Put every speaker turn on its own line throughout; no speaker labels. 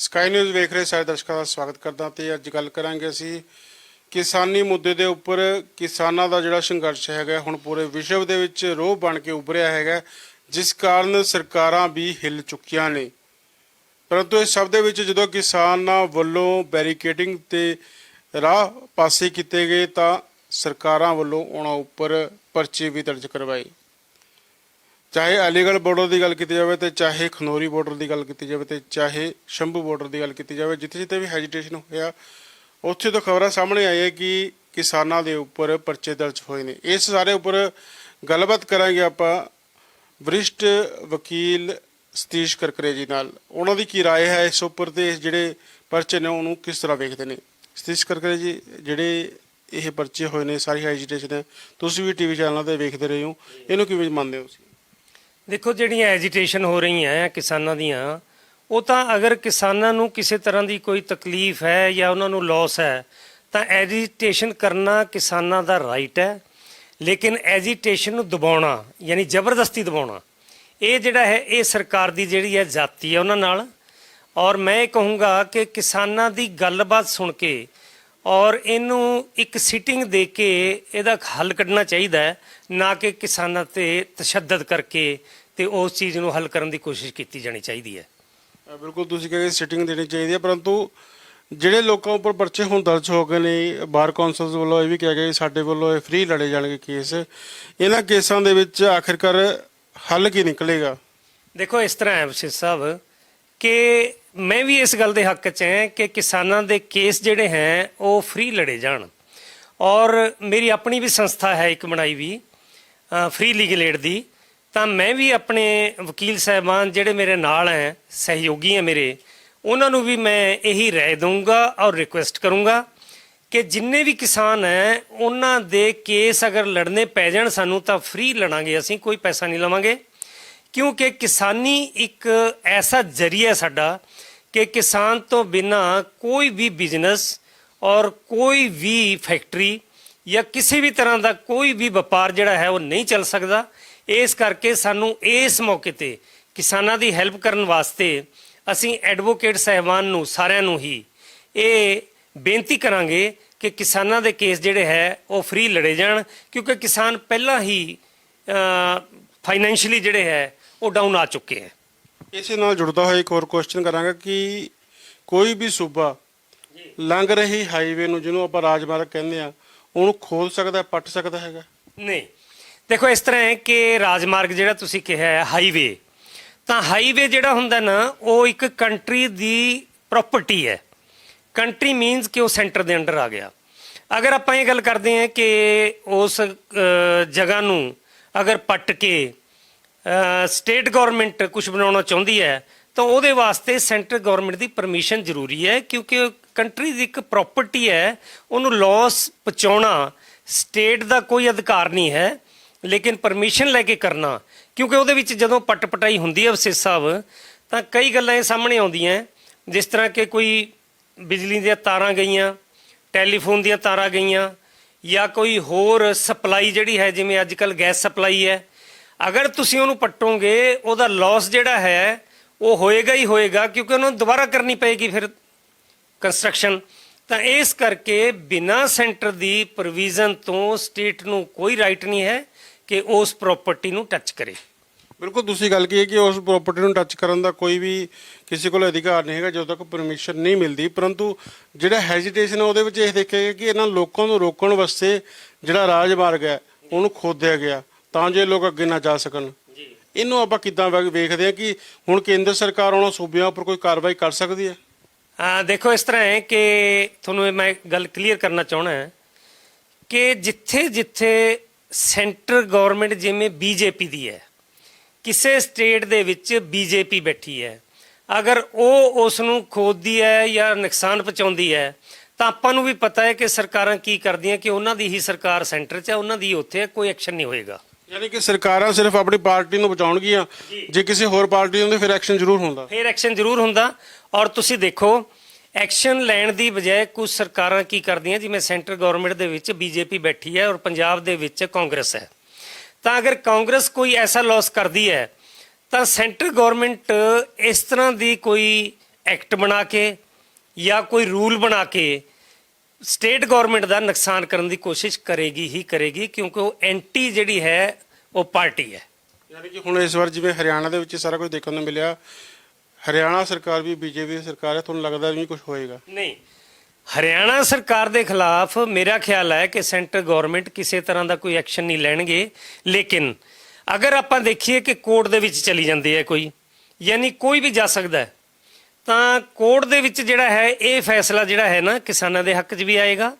Sky news ਵੇਖ ਰਹੇ ਸਾਰੇ ਦਰਸ਼ਕਾਂ ਦਾ ਸਵਾਗਤ ਕਰਦਾ ਤੇ ਅੱਜ ਗੱਲ ਕਰਾਂਗੇ ਅਸੀਂ ਕਿਸਾਨੀ ਮੁੱਦੇ ਦੇ ਉੱਪਰ। ਕਿਸਾਨਾਂ ਦਾ ਜਿਹੜਾ ਸੰਘਰਸ਼ ਹੈਗਾ, ਹੁਣ ਪੂਰੇ ਵਿਸ਼ਵ ਦੇ ਵਿੱਚ ਰੋਹ ਬਣ ਕੇ ਉੱਭਰਿਆ ਹੈਗਾ, ਜਿਸ ਕਾਰਨ ਸਰਕਾਰਾਂ ਵੀ ਹਿੱਲ ਚੁੱਕੀਆਂ ਨੇ। ਪਰੰਤੂ ਇਸ ਸਭ ਦੇ ਵਿੱਚ ਜਦੋਂ ਕਿਸਾਨਾਂ ਵੱਲੋਂ ਬੈਰੀਕੇਡਿੰਗ ਤੇ ਰਾਹ ਪਾਸੇ ਕੀਤੇ ਗਏ ਤਾਂ ਸਰਕਾਰਾਂ ਵੱਲੋਂ ਉਹਨਾਂ ਉੱਪਰ ਪਰਚੇ ਵੀ ਦਰਜ ਕਰਵਾਏ। ਚਾਹੇ ਅਲੀਗੜ੍ਹ ਬਾਰਡਰ ਦੀ ਗੱਲ ਕੀਤੀ ਜਾਵੇ ਤੇ ਚਾਹੇ ਖਨੌਰੀ ਬਾਰਡਰ ਦੀ ਗੱਲ ਕੀਤੀ ਜਾਵੇ ਤੇ ਚਾਹੇ ਸ਼ੰਭੂ ਬਾਰਡਰ ਦੀ ਗੱਲ ਕੀਤੀ ਜਾਵੇ ਜਿੱਥੇ ਜਿੱਥੇ ਵੀ ਹੈਜੀਟੇਸ਼ਨ ਹੋਇਆ ਉੱਥੇ ਤੋਂ ਖਬਰਾਂ ਸਾਹਮਣੇ ਆਈਆਂ ਕਿ ਕਿਸਾਨਾਂ ਦੇ ਉੱਪਰ ਪਰਚੇ ਦਰਜ ਹੋਏ ਨੇ ਇਸ ਸਾਰੇ ਉੱਪਰ ਗੱਲਬਾਤ ਕਰਾਂਗੇ ਆਪਾਂ ਵਰਿਸ਼ਟ ਵਕੀਲ ਸਤੀਸ਼ ਕਰਕਰੇ ਜੀ ਨਾਲ ਉਹਨਾਂ ਦੀ ਕੀ رائے ਹੈ ਇਸ ਉੱਪਰ ਤੇ ਇਸ ਜਿਹੜੇ ਪਰਚੇ ਨੇ ਉਹਨੂੰ ਕਿਸ ਤਰ੍ਹਾਂ ਵੇਖਦੇ ਨੇ ਸਤੀਸ਼ ਕਰਕਰੇ ਜੀ ਜਿਹੜੇ ਇਹ ਪਰਚੇ ਹੋਏ ਨੇ ਸਾਰੀ ਹੈਜੀਟੇਸ਼ਨ ਹੈ ਤੁਸੀਂ ਵੀ ਟੀਵੀ ਚੈਨਲਾਂ ਤੇ ਵੇਖਦੇ ਰਹੇ ਹੋ ਇਹਨੂੰ ਕਿਵੇਂ ਮੰਨਦੇ ਹੋ ਤੁਸੀਂ
ਦੇਖੋ ਜਿਹੜੀਆਂ ਐਜੀਟੇਸ਼ਨ ਹੋ ਰਹੀਆਂ ਹੈ ਕਿਸਾਨਾਂ ਦੀਆਂ, ਉਹ ਤਾਂ ਅਗਰ ਕਿਸਾਨਾਂ ਨੂੰ ਕਿਸੇ ਤਰ੍ਹਾਂ ਦੀ ਕੋਈ ਤਕਲੀਫ ਹੈ ਜਾਂ ਉਹਨਾਂ ਨੂੰ ਲਾਸ ਹੈ, ਤਾਂ ਐਜੀਟੇਸ਼ਨ ਕਰਨਾ ਕਿਸਾਨਾਂ ਦਾ ਰਾਈਟ ਹੈ। ਲੇਕਿਨ ਐਜੀਟੇਸ਼ਨ ਨੂੰ ਦਬਾਉਣਾ, ਯਾਨੀ ਜ਼ਬਰਦਸਤੀ ਦਬਾਉਣਾ, ਇਹ ਜਿਹੜਾ ਹੈ, ਇਹ ਸਰਕਾਰ ਦੀ ਜਿਹੜੀ ਹੈ ਜਾਤੀ ਹੈ ਉਹਨਾਂ ਨਾਲ। ਔਰ ਮੈਂ ਇਹ ਕਹੂੰਗਾ ਕਿ ਕਿਸਾਨਾਂ ਦੀ ਗੱਲਬਾਤ ਸੁਣ ਕੇ ਔਰ ਇਹਨੂੰ ਇੱਕ ਸਿਟਿੰਗ ਦੇ ਕੇ ਇਹਦਾ ਹੱਲ ਕੱਢਣਾ ਚਾਹੀਦਾ ਹੈ, ਨਾ ਕਿ ਕਿਸਾਨਾਂ ਤੇ ਤਸ਼ੱਦਦ ਕਰਕੇ ਤੇ ਉਸ ਚੀਜ਼ ਨੂੰ ਹੱਲ ਕਰਨ ਦੀ ਕੋਸ਼ਿਸ਼ ਕੀਤੀ ਜਾਣੀ ਚਾਹੀਦੀ ਹੈ।
ਅ, ਬਿਲਕੁਲ ਤੁਸੀਂ ਕਹਿੰਦੇ ਸਿਟਿੰਗ ਦੇਣੀ ਚਾਹੀਦੀ ਹੈ ਪਰੰਤੂ ਜਿਹੜੇ ਲੋਕਾਂ ਉੱਪਰ ਪਰਚੇ ਹੁਣ ਦਰਜ ਹੋ ਗਏ ਨੇ ਬਾਰ ਕੌਂਸਲਸ ਵੱਲੋਂ ਇਹ ਵੀ ਕਿਹਾ ਗਿਆ ਕਿ ਸਾਡੇ ਵੱਲੋਂ ਇਹ ਫ੍ਰੀ ਲੜੇ ਜਾਣਗੇ ਕੇਸ ਇਹਨਾਂ ਕੇਸਾਂ ਦੇ ਵਿੱਚ ਆਖਿਰਕਾਰ ਹੱਲ ਕੀ ਨਿਕਲੇਗਾ?
ਦੇਖੋ ਇਸ ਤਰ੍ਹਾਂ ਹੈ ਵਸ਼ਿਸ਼ ਸਾਹਿਬ ਕਿ ਮੈਂ ਵੀ ਇਸ ਗੱਲ ਦੇ ਹੱਕ 'ਚ ਹਾਂ ਕਿ ਕਿਸਾਨਾਂ ਦੇ ਕੇਸ ਜਿਹੜੇ ਹੈ ਉਹ ਫ੍ਰੀ ਲੜੇ ਜਾਣ। ਔਰ ਮੇਰੀ ਆਪਣੀ ਵੀ ਸੰਸਥਾ ਹੈ ਇੱਕ ਬਣਾਈ ਵੀ ਫ੍ਰੀ ਲੀਗਲ ਏਡ ਦੀ। ਤਾਂ ਮੈਂ ਵੀ ਆਪਣੇ ਵਕੀਲ ਸਾਹਿਬਾਨ ਜਿਹੜੇ ਮੇਰੇ ਨਾਲ ਹੈ, ਸਹਿਯੋਗੀ ਹੈ ਮੇਰੇ, ਉਹਨਾਂ ਨੂੰ ਵੀ ਮੈਂ ਇਹੀ ਰਾਏ ਦਊਂਗਾ ਔਰ ਰਿਕੁਐਸਟ ਕਰੂੰਗਾ ਕਿ ਜਿੰਨੇ ਵੀ ਕਿਸਾਨ ਹੈ, ਉਹਨਾਂ ਦੇ ਕੇਸ ਅਗਰ ਲੜਨੇ ਪੈ ਜਾਣ ਸਾਨੂੰ ਤਾਂ ਫ੍ਰੀ ਲੜਾਂਗੇ, ਅਸੀਂ ਕੋਈ ਪੈਸਾ ਨਹੀਂ ਲਵਾਂਗੇ। ਕਿਉਂਕਿ ਕਿਸਾਨੀ ਇੱਕ ਐਸਾ ਜ਼ਰੀਆ ਸਾਡਾ ਕਿ ਕਿਸਾਨ ਤੋਂ ਬਿਨਾ ਕੋਈ ਵੀ ਬਿਜ਼ਨਸ ਔਰ ਕੋਈ ਵੀ ਫੈਕਟਰੀ ਜਾਂ ਕਿਸੇ ਵੀ ਤਰ੍ਹਾਂ ਦਾ ਕੋਈ ਵੀ ਵਪਾਰ ਜਿਹੜਾ ਹੈ, ਉਹ ਨਹੀਂ ਚੱਲ ਸਕਦਾ। ਇਸ ਕਰਕੇ ਸਾਨੂੰ ਇਸ ਮੌਕੇ ਤੇ ਕਿਸਾਨਾਂ ਦੀ ਹੈਲਪ ਕਰਨ ਵਾਸਤੇ ਅਸੀਂ ਐਡਵੋਕੇਟ ਸਹਿਬਾਨ ਨੂੰ ਸਾਰਿਆਂ ਨੂੰ ਹੀ ਇਹ ਬੇਨਤੀ ਕਰਾਂਗੇ ਕਿ ਕਿਸਾਨਾਂ ਦੇ ਕੇਸ ਜਿਹੜੇ ਹੈ ਉਹ ਫ੍ਰੀ ਲੜੇ ਜਾਣ ਕਿਉਂਕਿ ਕਿਸਾਨ ਪਹਿਲਾਂ ਹੀ ਫਾਈਨੈਂਸ਼ੀਅਲੀ ਜਿਹੜੇ ਹੈ ਉਹ ਡਾਊਨ ਆ ਚੁੱਕੇ ਹੈ।
ਇਸੇ ਨਾਲ ਜੁੜਦਾ ਹੋਇਆ ਇੱਕ ਹੋਰ ਕੁਐਸਚਨ ਕਰਾਂਗਾ ਕਿ ਕੋਈ ਵੀ ਸੂਬਾ ਲੰਘ ਰਹੀ ਹਾਈਵੇ ਨੂੰ ਜਿਹਨੂੰ ਆਪਾਂ ਰਾਜਮਾਰਗ ਕਹਿੰਦੇ ਆ ਉਹਨੂੰ ਖੋਲ ਸਕਦਾ ਪੱਟ ਸਕਦਾ ਹੈਗਾ?
ਨਹੀਂ। ਦੇਖੋ, ਇਸ ਤਰ੍ਹਾਂ ਹੈ ਕਿ ਰਾਜਮਾਰਗ ਜਿਹੜਾ ਤੁਸੀਂ ਕਿਹਾ ਹੈ ਹਾਈਵੇ ਤਾਂ ਹਾਈਵੇ ਜਿਹੜਾ ਹੁੰਦਾ ਨਾ, ਉਹ ਇੱਕ ਕੰਟਰੀ ਦੀ ਪ੍ਰਾਪਰਟੀ ਹੈ। ਕੰਟਰੀ ਮੀਨਸ ਕਿ ਉਹ ਸੈਂਟਰ ਦੇ ਅੰਡਰ ਆ ਗਿਆ। ਅਗਰ ਆਪਾਂ ਇਹ ਗੱਲ ਕਰਦੇ ਹਾਂ ਕਿ ਉਸ ਜਗ੍ਹਾ ਨੂੰ ਅਗਰ ਪੱਟ ਕੇ ਸਟੇਟ ਗਵਰਨਮੈਂਟ ਕੁਝ ਬਣਾਉਣਾ ਚਾਹੁੰਦੀ ਹੈ, ਤਾਂ ਉਹਦੇ ਵਾਸਤੇ ਸੈਂਟਰ ਗਵਰਨਮੈਂਟ ਦੀ ਪਰਮਿਸ਼ਨ ਜ਼ਰੂਰੀ ਹੈ, ਕਿਉਂਕਿ ਕੰਟਰੀ ਦੀ ਇੱਕ ਪ੍ਰਾਪਰਟੀ ਹੈ, ਉਹਨੂੰ ਲਾਸ ਪਹੁੰਚਾਉਣਾ ਸਟੇਟ ਦਾ ਕੋਈ ਅਧਿਕਾਰ ਨਹੀਂ ਹੈ। ਲੇਕਿਨ ਪਰਮਿਸ਼ਨ ਲੈ ਕੇ ਕਰਨਾ, ਕਿਉਂਕਿ ਉਹਦੇ ਵਿੱਚ ਜਦੋਂ ਪੱਟ ਪਟਾਈ ਹੁੰਦੀ ਹੈ ਵਸਿਸ ਸਾਹਿਬ, ਤਾਂ ਕਈ ਗੱਲਾਂ ਇਹ ਸਾਹਮਣੇ ਆਉਂਦੀਆਂ ਜਿਸ ਤਰ੍ਹਾਂ ਕਿ ਕੋਈ ਬਿਜਲੀ ਦੀਆਂ ਤਾਰਾਂ ਗਈਆਂ, ਟੈਲੀਫੋਨ ਦੀਆਂ ਤਾਰਾਂ ਗਈਆਂ, ਜਾਂ ਕੋਈ ਹੋਰ ਸਪਲਾਈ ਜਿਹੜੀ ਹੈ, ਜਿਵੇਂ ਅੱਜ ਕੱਲ ਗੈਸ ਸਪਲਾਈ ਹੈ, ਅਗਰ ਤੁਸੀਂ ਉਹਨੂੰ ਪੱਟੋਗੇ, ਉਹਦਾ ਲਾਸ ਜਿਹੜਾ ਹੈ, ਉਹ ਹੋਏਗਾ ਹੀ ਹੋਏਗਾ, ਕਿਉਂਕਿ ਉਹਨੂੰ ਦੁਬਾਰਾ ਕਰਨੀ ਪਏਗੀ ਫਿਰ ਕੰਸਟਰਕਸ਼ਨ ਤਾਂ ਇਸ ਕਰਕੇ ਬਿਨਾ ਸੈਂਟਰ ਦੀ ਪ੍ਰੋਵੀਜ਼ਨ ਤੋਂ ਸਟੇਟ ਨੂੰ ਕੋਈ ਰਾਈਟ ਨਹੀਂ ਹੈ ਕਿ ਉਸ ਪ੍ਰਾਪਰਟੀ ਨੂੰ ਟੱਚ ਕਰੇ।
ਬਿਲਕੁਲ ਤੁਸੀਂ ਗੱਲ ਕੀ ਹੈ ਕਿ ਉਸ ਪ੍ਰਾਪਰਟੀ ਨੂੰ ਟੱਚ ਕਰਨ ਦਾ ਕੋਈ ਵੀ ਕਿਸੇ ਕੋਲ ਅਧਿਕਾਰ ਨਹੀਂ ਹੈਗਾ ਜਦੋਂ ਤੱਕ ਪਰਮਿਸ਼ਨ ਨਹੀਂ ਮਿਲਦੀ। ਪਰੰਤੂ ਜਿਹੜਾ ਹੈਜੀਟੇਸ਼ਨ ਉਹਦੇ ਵਿੱਚ ਇਹ ਦੇਖਿਆ ਗਿਆ ਕਿ ਇਹਨਾਂ ਲੋਕਾਂ ਨੂੰ ਰੋਕਣ ਵਾਸਤੇ ਜਿਹੜਾ ਰਾਜਮਾਰਗ ਹੈ ਉਹਨੂੰ ਖੋਦਿਆ ਗਿਆ ਤਾਂ ਜੋ ਲੋਕ ਅੱਗੇ ਨਾ ਜਾ ਸਕਣ।
ਜੀ।
ਇਹਨੂੰ ਆਪਾਂ ਕਿੱਦਾਂ ਵੇਖਦੇ ਹਾਂ ਕਿ ਹੁਣ ਕੇਂਦਰ ਸਰਕਾਰ ਉਹਨਾਂ ਸੂਬਿਆਂ ਉੱਪਰ ਕੋਈ ਕਾਰਵਾਈ ਕਰ ਸਕਦੀ ਹੈ?
ਆ ਦੇਖੋ ਇਸ ਤਰ੍ਹਾਂ ਹੈ ਕਿ ਤੁਹਾਨੂੰ ਮੈਂ ਗੱਲ ਕਲੀਅਰ ਕਰਨਾ ਚਾਹਣਾ ਹੈ ਕਿ ਜਿੱਥੇ ਜਿੱਥੇ ਸੈਂਟਰ ਗਵਰਨਮੈਂਟ ਜਿਵੇਂ ਬੀਜੇਪੀ ਦੀ ਹੈ ਕਿਸੇ ਸਟੇਟ ਦੇ ਵਿੱਚ ਬੀਜੇਪੀ ਬੈਠੀ ਹੈ ਅਗਰ ਉਹ ਉਸ ਨੂੰ ਖੋਦਦੀ ਹੈ ਜਾਂ ਨੁਕਸਾਨ ਪਹੁੰਚਾਉਂਦੀ ਹੈ ਤਾਂ ਆਪਾਂ ਨੂੰ ਵੀ ਪਤਾ ਹੈ ਕਿ ਸਰਕਾਰਾਂ ਕੀ ਕਰਦੀਆਂ ਕਿ ਉਹਨਾਂ ਦੀ ਹੀ ਸਰਕਾਰ ਸੈਂਟਰ 'ਚ ਹੈ ਉਹਨਾਂ ਦੀ ਉੱਥੇ ਕੋਈ ਐਕਸ਼ਨ ਨਹੀਂ ਹੋਏਗਾ।
ਯਾਨੀ ਕਿ ਸਰਕਾਰਾਂ ਸਿਰਫ ਆਪਣੀ ਪਾਰਟੀ ਨੂੰ ਬਚਾਉਣਗੀਆਂ ਜੇ ਕਿਸੇ ਹੋਰ ਪਾਰਟੀ ਹੁੰਦੀ ਫਿਰ ਐਕਸ਼ਨ ਜ਼ਰੂਰ ਹੁੰਦਾ।
ਫਿਰ ਐਕਸ਼ਨ ਜ਼ਰੂਰ ਹੁੰਦਾ। ਔਰ ਤੁਸੀਂ ਦੇਖੋ ਐਕਸ਼ਨ ਲੈਣ ਦੀ ਬਜਾਏ ਕੁਝ ਸਰਕਾਰਾਂ ਕੀ ਕਰਦੀਆਂ, ਜਿਵੇਂ ਸੈਂਟਰ ਗਵਰਨਮੈਂਟ ਦੇ ਵਿੱਚ ਬੀਜੇਪੀ ਬੈਠੀ ਹੈ ਔਰ ਪੰਜਾਬ ਦੇ ਵਿੱਚ ਕਾਂਗਰਸ ਹੈ। ਤਾਂ ਅਗਰ ਕਾਂਗਰਸ ਕੋਈ ਐਸਾ ਲਾਸ ਕਰਦੀ ਹੈ, ਤਾਂ ਸੈਂਟਰ ਗਵਰਨਮੈਂਟ ਇਸ ਤਰ੍ਹਾਂ ਦੀ ਕੋਈ ਐਕਟ ਬਣਾ ਕੇ ਜਾਂ ਕੋਈ ਰੂਲ ਬਣਾ ਕੇ ਸਟੇਟ ਗਵਰਨਮੈਂਟ ਦਾ ਨੁਕਸਾਨ ਕਰਨ ਦੀ ਕੋਸ਼ਿਸ਼ ਕਰੇਗੀ, ਹੀ ਕਰੇਗੀ, ਕਿਉਂਕਿ ਉਹ ਐਂਟੀ ਜਿਹੜੀ ਹੈ, ਉਹ ਪਾਰਟੀ ਹੈ।
ਯਾਨੀ ਕਿ ਹੁਣ ਇਸ ਵਾਰ ਜਿਵੇਂ ਹਰਿਆਣਾ ਦੇ ਵਿੱਚ ਸਾਰਾ ਕੁਝ ਦੇਖਣ ਨੂੰ ਮਿਲਿਆ ਹਰਿਆਣਾ ਸਰਕਾਰ ਵੀ ਬੀਜੇਪੀ ਦੀ ਸਰਕਾਰ ਹੈ, ਤੁਹਾਨੂੰ ਲੱਗਦਾ ਵੀ ਕੁਝ ਹੋਏਗਾ?
ਨਹੀਂ। ਹਰਿਆਣਾ ਸਰਕਾਰ ਦੇ ਖਿਲਾਫ ਮੇਰਾ ਖਿਆਲ ਹੈ ਕਿ ਸੈਂਟਰ ਗਵਰਨਮੈਂਟ ਕਿਸੇ ਤਰ੍ਹਾਂ ਦਾ ਕੋਈ ਐਕਸ਼ਨ ਨਹੀਂ ਲੈਣਗੇ। ਲੇਕਿਨ ਅਗਰ ਆਪਾਂ ਦੇਖੀਏ ਕਿ ਕੋਰਟ ਦੇ ਵਿੱਚ ਚਲੀ ਜਾਂਦੀ ਹੈ ਕੋਈ, ਯਾਨੀ ਕੋਈ ਵੀ ਜਾ ਸਕਦਾ ਤਾਂ ਕੋਰਟ ਦੇ ਵਿੱਚ ਜਿਹੜਾ ਹੈ, ਇਹ ਫੈਸਲਾ ਜਿਹੜਾ ਹੈ ਨਾ ਕਿਸਾਨਾਂ ਦੇ ਹੱਕ 'ਚ ਵੀ ਆਏਗਾ।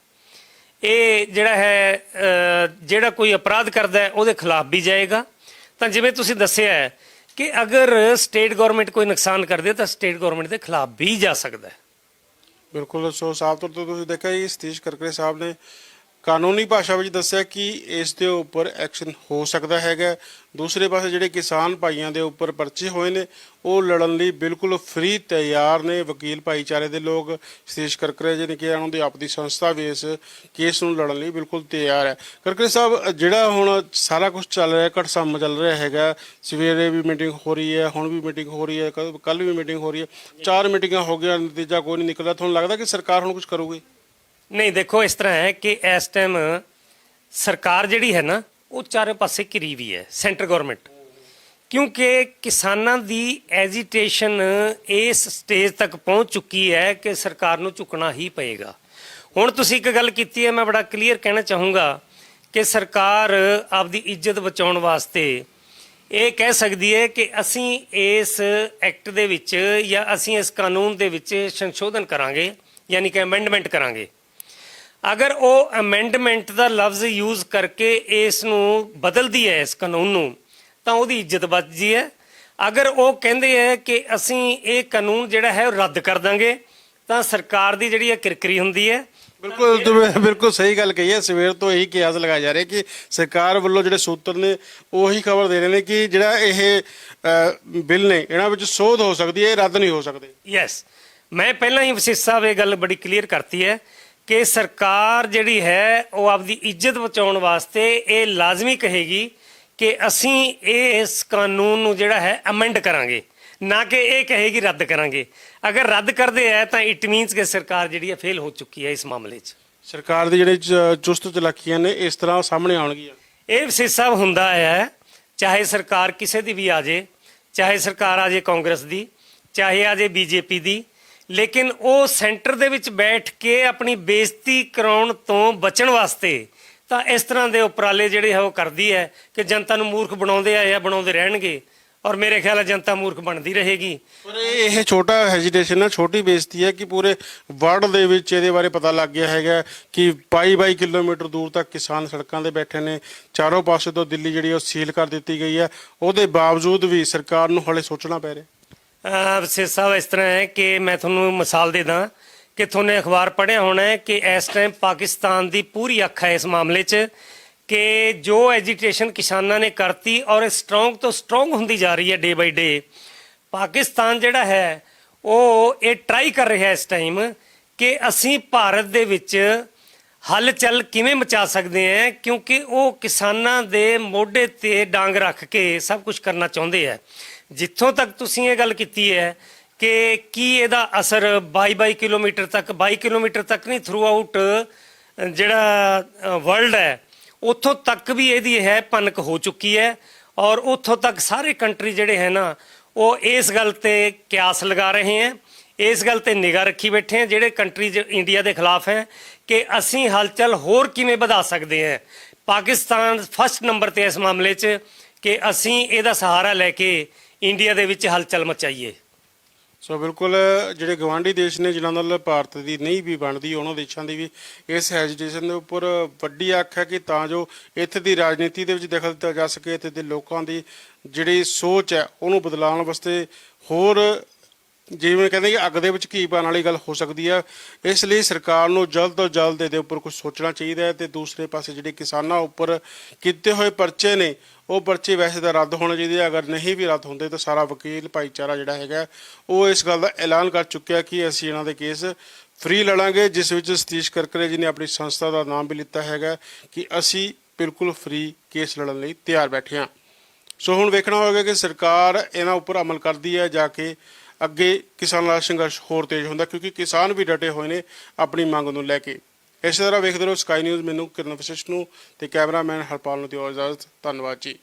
ਇਹ ਜਿਹੜਾ ਹੈ ਜਿਹੜਾ ਕੋਈ ਅਪਰਾਧ ਕਰਦਾ ਹੈ, ਉਹਦੇ ਖਿਲਾਫ ਵੀ ਜਾਏਗਾ। ਤਾਂ ਜਿਵੇਂ ਤੁਸੀਂ ਦੱਸਿਆ ਹੈ ਕਿ ਅਗਰ ਸਟੇਟ ਗਵਰਨਮੈਂਟ ਕੋਈ ਨੁਕਸਾਨ ਕਰਦੇ ਤਾਂ ਸਟੇਟ ਗਵਰਨਮੈਂਟ ਦੇ ਖਿਲਾਫ ਵੀ ਜਾ ਸਕਦਾ ਹੈ।
ਬਿਲਕੁਲ, ਸੋ ਸਾਫ਼ ਤੌਰ ਤੇ ਤੁਸੀਂ ਦੇਖਿਆ ਜੀ, ਸਤੀਸ਼ ਕਰਕਰੇ ਸਾਹਿਬ ਨੇ ਕਾਨੂੰਨੀ ਭਾਸ਼ਾ ਵਿੱਚ ਦੱਸਿਆ ਕਿ ਇਸ ਦੇ ਉੱਪਰ ਐਕਸ਼ਨ ਹੋ ਸਕਦਾ ਹੈਗਾ। ਦੂਸਰੇ ਪਾਸੇ ਜਿਹੜੇ ਕਿਸਾਨ ਭਾਈਆਂ ਦੇ ਉੱਪਰ ਪਰਚੇ ਹੋਏ ਨੇ, ਉਹ ਲੜਨ ਲਈ ਬਿਲਕੁਲ ਫ੍ਰੀ ਤਿਆਰ ਨੇ ਵਕੀਲ ਭਾਈਚਾਰੇ ਦੇ ਲੋਕ। ਸਤੀਸ਼ ਕਰਕਰੇ ਜੀ ਨੇ ਕਿਹਾ, ਉਹਨਾਂ ਦੀ ਆਪਦੀ ਸੰਸਥਾ ਵੀ ਇਸ ਕੇਸ ਨੂੰ ਲੜਨ ਲਈ ਬਿਲਕੁਲ ਤਿਆਰ ਹੈ। ਕਰਕਰੇ ਸਾਹਿਬ, ਜਿਹੜਾ ਹੁਣ ਸਾਰਾ ਕੁਝ ਚੱਲ ਰਿਹਾ ਘਟਸਮ ਚੱਲ ਰਿਹਾ ਹੈਗਾ, ਸਵੇਰੇ ਵੀ ਮੀਟਿੰਗ ਹੋ ਰਹੀ ਹੈ, ਹੁਣ ਵੀ ਮੀਟਿੰਗ ਹੋ ਰਹੀ ਹੈ ਕੱਲ ਵੀ ਮੀਟਿੰਗ ਹੋ ਰਹੀ ਹੈ। ਚਾਰ ਮੀਟਿੰਗਾਂ ਹੋ ਗਈਆਂ, ਨਤੀਜਾ ਕੋਈ ਨਹੀਂ ਨਿਕਲਦਾ। ਤੁਹਾਨੂੰ ਲੱਗਦਾ ਕਿ ਸਰਕਾਰ ਹੁਣ ਕੁਝ ਕਰੂਗੀ?
ਨਹੀਂ, ਦੇਖੋ, ਇਸ ਤਰ੍ਹਾਂ ਹੈ ਕਿ ਇਸ ਟਾਈਮ ਸਰਕਾਰ ਜਿਹੜੀ ਹੈ ਨਾ, ਉਹ ਚਾਰੇ ਪਾਸੇ ਘਿਰੀ ਵੀ ਹੈ ਸੈਂਟਰ ਗਵਰਨਮੈਂਟ ਕਿਉਂਕਿ ਕਿਸਾਨਾਂ ਦੀ ਐਜੀਟੇਸ਼ਨ ਇਸ ਸਟੇਜ ਤੱਕ ਪਹੁੰਚ ਚੁੱਕੀ ਹੈ ਕਿ ਸਰਕਾਰ ਨੂੰ ਝੁਕਣਾ ਹੀ ਪਏਗਾ। ਹੁਣ ਤੁਸੀਂ ਇੱਕ ਗੱਲ ਕੀਤੀ ਹੈ, ਮੈਂ ਬੜਾ ਕਲੀਅਰ ਕਹਿਣਾ ਚਾਹੂੰਗਾ ਕਿ ਸਰਕਾਰ ਆਪਦੀ ਇੱਜ਼ਤ ਬਚਾਉਣ ਵਾਸਤੇ ਇਹ ਕਹਿ ਸਕਦੀ ਹੈ ਕਿ ਅਸੀਂ ਇਸ ਐਕਟ ਦੇ ਵਿੱਚ ਜਾਂ ਅਸੀਂ ਇਸ ਕਾਨੂੰਨ ਦੇ ਵਿੱਚ ਸੰਸ਼ੋਧਨ ਕਰਾਂਗੇ, ਯਾਨੀ ਕਿ ਅਮੈਂਡਮੈਂਟ ਕਰਾਂਗੇ। ਅਗਰ ਉਹ ਅਮੈਂਡਮੈਂਟ ਦਾ ਲਫ਼ਜ਼ ਯੂਜ਼ ਕਰਕੇ ਇਸ ਨੂੰ ਬਦਲਦੀ ਹੈ ਇਸ ਕਾਨੂੰਨ ਨੂੰ ਤਾਂ ਉਹਦੀ ਇੱਜ਼ਤ ਬਚਦੀ ਹੈ। ਅਗਰ ਉਹ ਕਹਿੰਦੇ ਹੈ ਕਿ ਅਸੀਂ ਇਹ ਕਾਨੂੰਨ ਜਿਹੜਾ ਹੈ ਉਹ ਰੱਦ ਕਰ ਦਾਂਗੇ ਤਾਂ ਸਰਕਾਰ ਦੀ ਜਿਹੜੀ ਹੈ ਕਿਰਕਰੀ ਹੁੰਦੀ ਹੈ।
ਬਿਲਕੁਲ ਬਿਲਕੁਲ ਸਹੀ ਗੱਲ ਕਹੀ ਹੈ। ਸਵੇਰ ਤੋਂ ਇਹੀ ਕਿਆਸ ਲਗਾਇਆ ਜਾ ਰਿਹਾ ਕਿ ਸਰਕਾਰ ਵੱਲੋਂ ਜਿਹੜੇ ਸੂਤਰ ਨੇ ਉਹੀ ਖਬਰ ਦੇ ਰਹੇ ਨੇ ਕਿ ਜਿਹੜਾ ਇਹ ਬਿੱਲ ਨੇ ਇਹਨਾਂ ਵਿੱਚ ਸੋਧ ਹੋ ਸਕਦੀ ਹੈ ਰੱਦ ਨਹੀਂ ਹੋ ਸਕਦੇ।
ਯੈਸ ਮੈਂ ਪਹਿਲਾਂ ਹੀ ਵਸਿਸ਼ ਸਾਹਿਬ ਇਹ ਗੱਲ ਬੜੀ ਕਲੀਅਰ ਕਰਤੀ ਹੈ ਕਿ ਸਰਕਾਰ ਜਿਹੜੀ ਹੈ ਉਹ ਆਪਦੀ ਇੱਜ਼ਤ ਬਚਾਉਣ ਵਾਸਤੇ ਇਹ ਲਾਜ਼ਮੀ ਕਹੇਗੀ ਕਿ ਅਸੀਂ ਇਸ ਕਾਨੂੰਨ ਨੂੰ ਜਿਹੜਾ ਹੈ ਅਮੈਂਡ ਕਰਾਂਗੇ। ਨਾ ਕਿ ਇਹ ਕਹੇਗੀ ਰੱਦ ਕਰਾਂਗੇ। ਅਗਰ ਰੱਦ ਕਰਦੇ ਹੈ ਤਾਂ ਇਟ ਮੀਨਸ ਕਿ ਸਰਕਾਰ ਜਿਹੜੀ ਹੈ ਫੇਲ ਹੋ ਚੁੱਕੀ ਹੈ ਇਸ ਮਾਮਲੇ 'ਚ।
ਸਰਕਾਰ ਦੀ ਜਿਹੜੇ ਚੁਸਤ ਚਲਾਕੀਆਂ ਨੇ ਇਸ ਤਰ੍ਹਾਂ ਸਾਹਮਣੇ ਆਉਣਗੀਆਂ।
ਇਹ ਵਿਸ਼ੇਸ਼ ਹੁੰਦਾ ਹੈ ਚਾਹੇ ਸਰਕਾਰ ਕਿਸੇ ਦੀ ਵੀ ਆ ਜੇ ਚਾਹੇ ਸਰਕਾਰ ਆ ਜੇ ਕਾਂਗਰਸ ਦੀ ਚਾਹੇ ਆ ਜੇ ਬੀਜੇਪੀ ਦੀ ਲੇਕਿਨ ਉਹ ਸੈਂਟਰ ਦੇ ਵਿੱਚ ਬੈਠ ਕੇ ਆਪਣੀ ਬੇਇੱਜ਼ਤੀ ਕਰਾਉਣ ਤੋਂ ਬਚਣ ਵਾਸਤੇ ਤਾਂ ਇਸ ਤਰ੍ਹਾਂ ਦੇ ਉਪਰਾਲੇ ਜਿਹੜੇ ਹੈ ਉਹ ਕਰਦੀ ਹੈ ਕਿ ਜਨਤਾ ਨੂੰ ਮੂਰਖ ਬਣਾਉਂਦੇ ਆ ਜਾਂ ਬਣਾਉਂਦੇ ਰਹਿਣਗੇ ਔਰ ਮੇਰੇ ਖਿਆਲ ਹੈ ਜਨਤਾ ਮੂਰਖ ਬਣਦੀ ਰਹੇਗੀ।
ਪਰ ਇਹ ਛੋਟਾ ਹੈਜੀਟੇਸ਼ਨ ਹੈ ਛੋਟੀ ਬੇਇੱਜ਼ਤੀ ਹੈ ਕਿ ਪੂਰੇ ਵਰਲਡ ਦੇ ਵਿੱਚ ਇਹਦੇ ਬਾਰੇ ਪਤਾ ਲੱਗ ਗਿਆ ਹੈਗਾ ਕਿ 22 ਕਿਲੋਮੀਟਰ ਦੂਰ ਤੱਕ ਕਿਸਾਨ ਸੜਕਾਂ ਤੇ ਬੈਠੇ ਨੇ। ਚਾਰੋਂ ਪਾਸੇ ਤੋਂ ਦਿੱਲੀ ਜਿਹੜੀ ਉਹ ਸੀਲ ਕਰ ਦਿੱਤੀ ਗਈ ਹੈ। ਉਹਦੇ ਬਾਵਜੂਦ ਵੀ ਸਰਕਾਰ ਨੂੰ ਹਲੇ ਸੋਚਣਾ ਪੈ ਰਿਹਾ।
ਵਿਸ਼ੇਸ਼ ਸਾਹਿਬ, ਇਸ ਤਰ੍ਹਾਂ ਹੈ ਕਿ ਮੈਂ ਤੁਹਾਨੂੰ ਮਿਸਾਲ ਦੇ ਦਾਂ ਕਿ ਤੁਹਾਨੂੰ ਅਖਬਾਰ ਪੜ੍ਹਿਆ ਹੋਣਾ ਹੈ ਕਿ ਇਸ ਟਾਈਮ ਪਾਕਿਸਤਾਨ ਦੀ ਪੂਰੀ ਅੱਖ ਹੈ ਇਸ ਮਾਮਲੇ 'ਚ ਕਿ ਜੋ ਐਜੀਟੇਸ਼ਨ ਕਿਸਾਨਾਂ ਨੇ ਕਰਤੀ ਔਰ ਇਹ ਸਟਰੋਂਗ ਤੋਂ ਸਟਰੋਂਗ ਹੁੰਦੀ ਜਾ ਰਹੀ ਹੈ ਡੇ ਬਾਈ ਡੇ ਪਾਕਿਸਤਾਨ ਜਿਹੜਾ ਹੈ, ਉਹ ਇਹ ਟਰਾਈ ਕਰ ਰਿਹਾ ਇਸ ਟਾਈਮ ਕਿ ਅਸੀਂ ਭਾਰਤ ਦੇ ਵਿੱਚ ਹਲਚਲ ਕਿਵੇਂ ਮਚਾ ਸਕਦੇ ਹਾਂ ਕਿਉਂਕਿ ਉਹ ਕਿਸਾਨਾਂ ਦੇ ਮੋਢੇ ਤੇ ਡਾਂਗ ਰੱਖ ਕੇ ਸਭ ਕੁਝ ਕਰਨਾ ਚਾਹੁੰਦੇ ਆ ਜਿੱਥੋਂ ਤੱਕ ਤੁਸੀਂ ਇਹ ਗੱਲ ਕੀਤੀ ਹੈ ਕਿ ਕੀ ਇਹਦਾ ਅਸਰ 22 ਕਿਲੋਮੀਟਰ ਤੱਕ 22 ਕਿਲੋਮੀਟਰ ਤੱਕ ਨਹੀਂ ਥਰੂ ਆਊਟ ਜਿਹੜਾ ਵਰਲਡ ਹੈ ਉੱਥੋਂ ਤੱਕ ਵੀ ਇਹਦੀ ਹੈ ਭਨਕ ਹੋ ਚੁੱਕੀ ਹੈ ਔਰ ਉੱਥੋਂ ਤੱਕ ਸਾਰੇ ਕੰਟਰੀ ਜਿਹੜੇ ਹੈ ਨਾ, ਉਹ ਇਸ ਗੱਲ ਤੇ ਕਿਆਸ ਲਗਾ ਰਹੇ ਹੈ ਇਸ ਗੱਲ ਤੇ ਨਿਗਾਹ ਰੱਖੀ ਬੈਠੇ ਆ ਜਿਹੜੇ ਕੰਟਰੀ ਇੰਡੀਆ ਦੇ ਖਿਲਾਫ ਹੈ ਕਿ ਅਸੀਂ ਹਲਚਲ ਹੋਰ ਕਿਵੇਂ ਵਧਾ ਸਕਦੇ ਹਾਂ। ਪਾਕਿਸਤਾਨ ਫਸਟ ਨੰਬਰ ਤੇ ਇਸ ਮਾਮਲੇ 'ਚ ਕਿ ਅਸੀਂ ਇਹਦਾ ਸਹਾਰਾ ਲੈ ਕੇ ਇੰਡੀਆ ਦੇ ਵਿੱਚ ਹਲਚਲ ਮਚਾਈਏ।
ਸੋ ਬਿਲਕੁਲ, ਜਿਹੜੇ ਗਵਾਂਢੀ ਦੇਸ਼ ਨੇ, ਜਿਨ੍ਹਾਂ ਨਾਲ ਭਾਰਤ ਦੀ ਨਹੀਂ ਵੀ ਬਣਦੀ, ਉਹਨਾਂ ਦੇਸ਼ਾਂ ਦੀ ਵੀ ਇਸ ਹੈਜੀਟੇਸ਼ਨ ਦੇ ਉੱਪਰ ਵੱਡੀ ਅੱਖ ਹੈ ਕਿ ਤਾਂ ਜੋ ਇੱਥੇ ਦੀ ਰਾਜਨੀਤੀ ਦੇ ਵਿੱਚ ਦਖਲ ਦਿੱਤਾ ਜਾ ਸਕੇ, ਇੱਥੇ ਦੇ ਲੋਕਾਂ ਦੀ ਜਿਹੜੀ ਸੋਚ ਹੈ, ਉਹਨੂੰ ਬਦਲਾਉਣ ਵਾਸਤੇ ਹੋਰ ਜਿਵੇਂ ਕਹਿੰਦੇ ਕਿ ਅੱਗ ਦੇ ਵਿੱਚ ਘੀ ਪਾਉਣ ਵਾਲੀ ਗੱਲ ਹੋ ਸਕਦੀ ਹੈ ਇਸ ਲਈ ਸਰਕਾਰ ਨੂੰ ਜਲਦ ਤੋਂ ਜਲਦ ਇਹਦੇ ਉੱਪਰ ਕੁਝ ਸੋਚਣਾ ਚਾਹੀਦਾ ਹੈ ਤੇ ਦੂਸਰੇ ਪਾਸੇ ਜਿਹੜੇ ਕਿਸਾਨਾਂ ਉੱਪਰ ਕੀਤੇ ਹੋਏ ਪਰਚੇ ਨੇ, ਉਹ ਪਰਚੇ ਵੈਸੇ ਤਾਂ ਰੱਦ ਹੋਣੇ ਚਾਹੀਦੇ ਅਗਰ ਨਹੀਂ ਵੀ ਰੱਦ ਹੁੰਦੇ ਤਾਂ ਸਾਰਾ ਵਕੀਲ ਭਾਈਚਾਰਾ ਜਿਹੜਾ ਹੈਗਾ ਉਹ ਇਸ ਗੱਲ ਦਾ ਐਲਾਨ ਕਰ ਚੁੱਕਿਆ ਕਿ ਅਸੀਂ ਇਹਨਾਂ ਦੇ ਕੇਸ ਫ੍ਰੀ ਲੜਾਂਗੇ, ਜਿਸ ਵਿੱਚ ਸਤੀਸ਼ ਕਰਕਰੇ ਜੀ ਨੇ ਆਪਣੀ ਸੰਸਥਾ ਦਾ ਨਾਮ ਵੀ ਲਿੱਤਾ ਹੈਗਾ ਕਿ ਅਸੀਂ ਬਿਲਕੁਲ ਫ੍ਰੀ ਕੇਸ ਲੜਨ ਲਈ ਤਿਆਰ ਬੈਠੇ ਹਾਂ। ਸੋ ਹੁਣ ਵੇਖਣਾ ਹੋਵੇਗਾ ਕਿ ਸਰਕਾਰ ਇਹਨਾਂ ਉੱਪਰ ਅਮਲ ਕਰਦੀ ਹੈ ਜਾ ਕੇ ਅੱਗੇ ਕਿਸਾਨਾਂ ਦਾ ਸੰਘਰਸ਼ ਹੋਰ ਤੇਜ਼ ਹੁੰਦਾ ਕਿਉਂਕਿ ਕਿਸਾਨ ਵੀ ਡਟੇ ਹੋਏ ਨੇ ਆਪਣੀ ਮੰਗ ਨੂੰ ਲੈ ਕੇ। ਇਸੇ ਤਰ੍ਹਾਂ ਵੇਖਦੇ ਰਹੋ ਸਕਾਈ ਨਿਊਜ਼ ਮੈਨੂੰ ਕਿਰਨ ਵਸ਼ਿਸ਼ ਨੂੰ ਤੇ ਕੈਮਰਾਮੈਨ ਹਰਪਾਲ ਨੂੰ ਦਿਓ ਇਜਾਜ਼ਤ। ਧੰਨਵਾਦ ਜੀ।